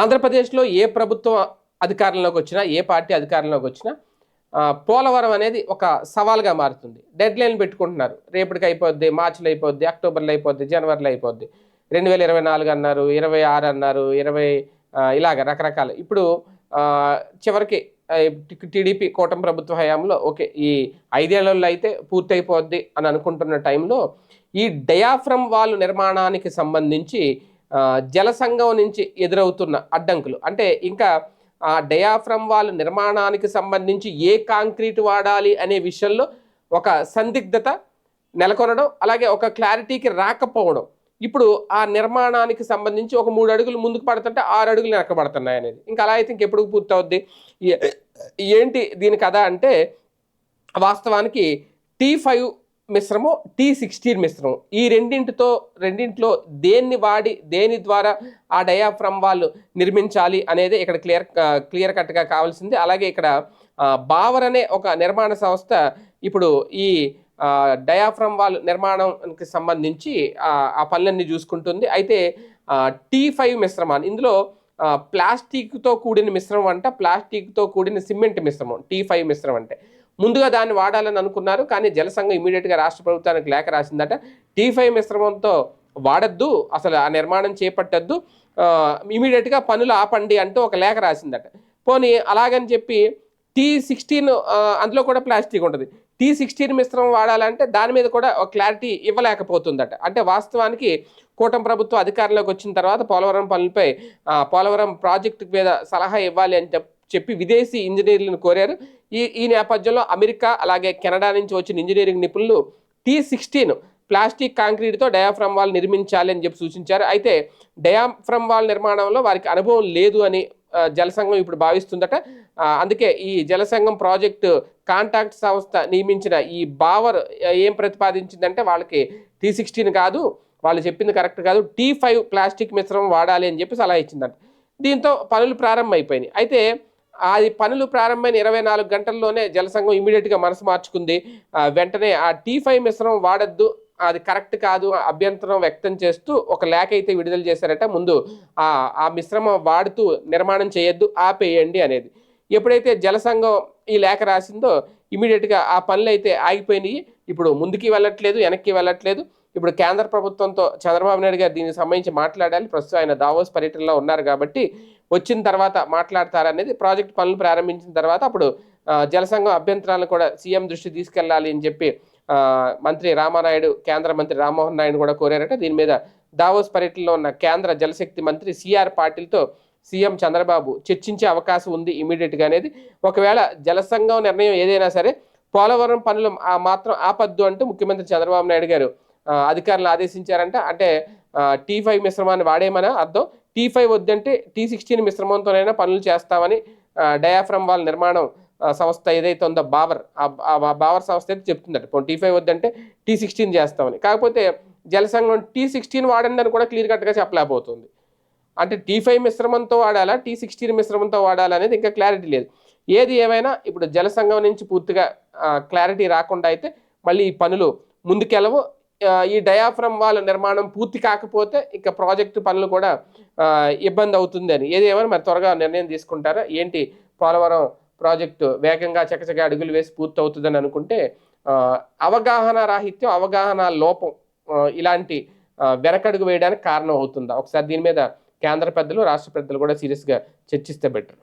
ఆంధ్రప్రదేశ్లో ఏ ప్రభుత్వం అధికారంలోకి వచ్చినా ఏ పార్టీ అధికారంలోకి వచ్చినా పోలవరం అనేది ఒక సవాల్గా మారుతుంది. డెడ్ లైన్ పెట్టుకుంటున్నారు. రేపటికి అయిపోద్ది మార్చిలో అయిపోద్ది అక్టోబర్లో అయిపోద్ది జనవరిలో అయిపోద్ది. రెండు వేల ఇరవై నాలుగు అన్నారు ఇరవై ఆరు అన్నారు ఇరవై ఇలాగ రకరకాలు. ఇప్పుడు చివరికి టీడీపీ కూటమి ప్రభుత్వ హయాంలో ఓకే ఈ ఐదేళ్ళలో అయితే పూర్తయిపోద్ది అని అనుకుంటున్న టైంలో ఈ డయాఫ్రమ్ వాళ్ళు నిర్మాణానికి సంబంధించి జలసంఘం జల సంఘం నుంచి ఎదురవుతున్న అడ్డంకులు. అంటే ఇంకా ఆ డయాఫ్రమ్ వాళ్ళ నిర్మాణానికి సంబంధించి ఏ కాంక్రీట్ వాడాలి అనే విషయంలో ఒక సందిగ్ధత నెలకొనడం అలాగే ఒక క్లారిటీకి రాకపోవడం. ఇప్పుడు ఆ నిర్మాణానికి సంబంధించి ఒక మూడు అడుగులు ముందుకు పడుతుంటే ఆరు అడుగులు వెనకబడుతున్నాయి అనేది. ఇంకా అలా అయితే ఇంకెప్పుడు పూర్తవుద్ది? ఏంటి దీని కథ అంటే వాస్తవానికి టీ ఫైవ్ మిశ్రమం టీ సిక్స్టీన్ మిశ్రమం. ఈ రెండింటితో రెండింటిలో దేన్ని వాడి దేని ద్వారా ఆ డయాఫ్రమ్ వాళ్ళు నిర్మించాలి అనేది ఇక్కడ క్లియర్ క్లియర్ కట్గా కావాల్సింది. అలాగే ఇక్కడ బావర్ అనే ఒక నిర్మాణ సంస్థ ఇప్పుడు ఈ డయాఫ్రమ్ వాల్ నిర్మాణానికి సంబంధించి ఆ, పనులన్నీ చూసుకుంటుంది. అయితే టీ ఫైవ్ మిశ్రమాన్ని ఇందులో ప్లాస్టిక్తో కూడిన మిశ్రమం అంట ప్లాస్టిక్తో కూడిన సిమెంట్ మిశ్రమం టీ ఫైవ్ మిశ్రమం అంటే. ముందుగా దాన్ని వాడాలని అనుకున్నారు కానీ జలసంఘం ఇమీడియట్గా రాష్ట్ర ప్రభుత్వానికి లేఖ రాసిందట. టీ ఫైవ్ మిశ్రమంతో వాడద్దు అసలు ఆ నిర్మాణం చేపట్టద్దు ఇమీడియట్గా పనులు ఆపండి అంటూ ఒక లేఖ రాసిందట. పోనీ అలాగని చెప్పి టీ సిక్స్టీన్ అందులో కూడా ప్లాస్టిక్ ఉంటుంది. టీ సిక్స్టీన్ మిశ్రమం వాడాలంటే దాని మీద కూడా ఒక క్లారిటీ ఇవ్వలేకపోతుందట. అంటే వాస్తవానికి కూటమి ప్రభుత్వం అధికారంలోకి వచ్చిన తర్వాత పోలవరం పనులపై పోలవరం ప్రాజెక్టు మీద సలహా ఇవ్వాలి అని చెప్పి విదేశీ ఇంజనీర్లను కోరారు. ఈ ఈ నేపథ్యంలో అమెరికా అలాగే కెనడా నుంచి వచ్చిన ఇంజనీరింగ్ నిపుణులు టీ సిక్స్టీన్ ప్లాస్టిక్ కాంక్రీట్తో డయాఫ్రమ్ వాల్ నిర్మించాలి అని చెప్పి సూచించారు. అయితే డయాఫ్రమ్ వాల్ నిర్మాణంలో వారికి అనుభవం లేదు అని జలసంఘం ఇప్పుడు భావిస్తుందట. అందుకే ఈ జలసంఘం ప్రాజెక్టు కాంటాక్ట్ సంస్థ నియమించిన ఈ బావర్ ఏం ప్రతిపాదించిందంటే వాళ్ళకి టీ సిక్స్టీన్ కాదు వాళ్ళు చెప్పింది కరెక్ట్ కాదు టీ ఫైవ్ ప్లాస్టిక్ మిశ్రమం వాడాలి అని చెప్పి సలహా ఇచ్చిందట. దీంతో పనులు ప్రారంభమైపోయినాయి. అయితే అది పనులు ప్రారంభమైన ఇరవై నాలుగు గంటల్లోనే జలసంఘం ఇమీడియట్గా మనసు మార్చుకుంది. వెంటనే ఆ టీ ఫైవ్ మిశ్రమం వాడద్దు. అది కరెక్ట్ కాదు అభ్యంతరం వ్యక్తం చేస్తూ ఒక లేఖ అయితే విడుదల చేశారట. ముందు ఆ ఆ మిశ్రమం వాడుతూ నిర్మాణం చేయొద్దు ఆపేయండి అనేది. ఎప్పుడైతే జలసంఘం ఈ లేఖ రాసిందో ఇమీడియట్గా ఆ పనులు అయితే ఆగిపోయినాయి. ఇప్పుడు ముందుకి వెళ్ళట్లేదు వెనక్కి వెళ్ళట్లేదు. ఇప్పుడు కేంద్ర ప్రభుత్వంతో చంద్రబాబు నాయుడు గారు దీనికి సంబంధించి మాట్లాడాలి. ప్రస్తుతం ఆయన దావోస్ పర్యటనలో ఉన్నారు కాబట్టి వచ్చిన తర్వాత మాట్లాడతారనేది ప్రాజెక్ట్ పనులు ప్రారంభించిన తర్వాత అప్పుడు జలసంఘం అభ్యంతరాలను కూడా సీఎం దృష్టి తీసుకెళ్ళాలి అని చెప్పి మంత్రి రామానాయుడు కేంద్ర మంత్రి రామ్మోహన్ నాయుడు కూడా కోరారట. దీని మీద దావోస్ పర్యటనలో ఉన్న కేంద్ర జలశక్తి మంత్రి సిఆర్ పాటిల్తో సీఎం చంద్రబాబు చర్చించే అవకాశం ఉంది ఇమీడియట్గా అనేది. ఒకవేళ జలసంఘం నిర్ణయం ఏదైనా సరే పోలవరం పనులు ఆ మాత్రం ఆపద్దు అంటూ ముఖ్యమంత్రి చంద్రబాబు నాయుడు గారు అధికారులు ఆదేశించారంట. అంటే టీ ఫైవ్ మిశ్రమాన్ని వాడేమని అర్థం. టీ ఫైవ్ వద్దంటే టీ సిక్స్టీన్ మిశ్రమంతోనైనా పనులు చేస్తామని డయాఫ్రమ్ వాళ్ళ నిర్మాణం సంస్థ ఏదైతే ఉందో బావర్ ఆ- బావర్ సంస్థ అయితే చెప్తుందట. టీ ఫైవ్ వద్దంటే టీ సిక్స్టీన్ చేస్తామని. కాకపోతే జలసంఘం టీ సిక్స్టీన్ వాడండి అని కూడా క్లియర్ కట్గా చెప్పలేకపోతుంది. అంటే టీ ఫైవ్ మిశ్రమంతో వాడాలా? టీ సిక్స్టీన్ మిశ్రమంతో వాడాలా అనేది ఇంకా క్లారిటీ లేదు. ఏది ఏమైనా ఇప్పుడు జలసంఘం నుంచి పూర్తిగా క్లారిటీ రాకుండా అయితే మళ్ళీ ఈ పనులు ముందుకెళ్ళవు. ఈ డయాఫ్రమ్ వాళ్ళ నిర్మాణం పూర్తి కాకపోతే ఇక ప్రాజెక్టు పనులు కూడా ఇబ్బంది అవుతుంది అని. మరి త్వరగా నిర్ణయం తీసుకుంటారా? ఏంటి పోలవరం ప్రాజెక్టు వేగంగా చకచక అడుగులు వేసి పూర్తి అవుతుందని అనుకుంటే అవగాహన రాహిత్యం అవగాహన లోపం ఇలాంటి వెనకడుగు వేయడానికి కారణం అవుతుందా? ఒకసారి దీని మీద కేంద్ర పెద్దలు రాష్ట్ర పెద్దలు కూడా సీరియస్గా చర్చిస్తే బెటర్.